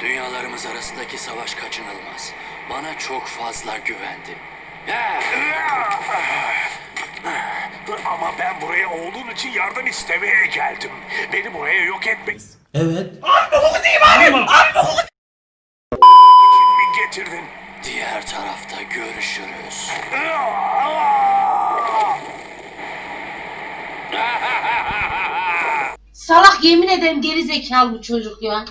Dünyalarımız arasındaki savaş kaçınılmaz. Bana çok fazla güvendi. Ama ben buraya oğlun için yardım istemeye geldim. Beni buraya yok etmek için Evet. mi getirdin? Diğer tarafta görüşürüz. Salak yemin ederim geri zekalı bu çocuk ya.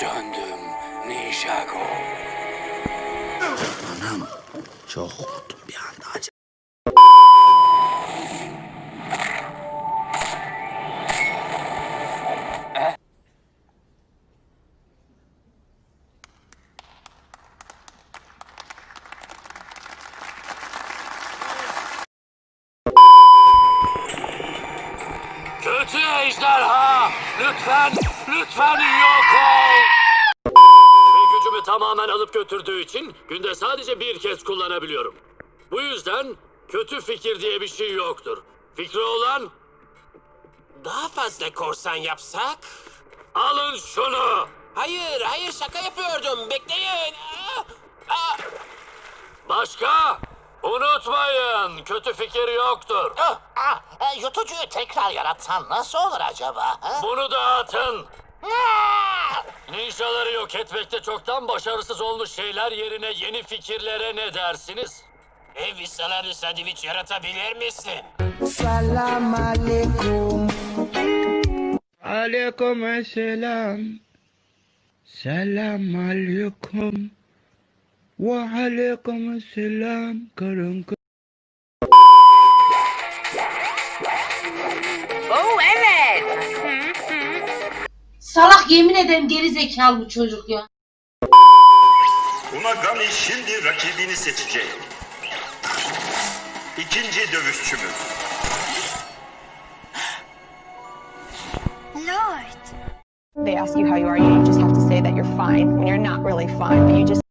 Döndüm Ninjago. Anam çok korktum bir anda acaba. Kötü ejderha! Lütfen, lütfen yok ol! Ve gücümü tamamen alıp götürdüğü için günde sadece bir kez kullanabiliyorum. Bu yüzden kötü fikir diye bir şey yoktur. Fikri olan Daha fazla korsan yapsak? alın şunu! Hayır, hayır şaka yapıyordum. Bekleyin. Aa, aa. Başka? Unutmayın, kötü fikir yoktur. Ah, ah, e, yutucuyu tekrar yaratsan nasıl olur acaba? ha? Bunu da atın. Ah! Ninjaları yok etmekte çoktan başarısız olmuş şeyler yerine yeni fikirlere ne dersiniz? Ev salarlı sandviç yaratabilir misin? Salam alaikum. Aleyküm selam. Selam aleyküm. Ve aleyküm selam. Karın Salak yemin ederim geri zekalı bu çocuk ya. Unagami şimdi rakibini seçecek. İkinci dövüşçümüz. They ask you how you are, you just have to say that you're fine when you're not really fine, but you just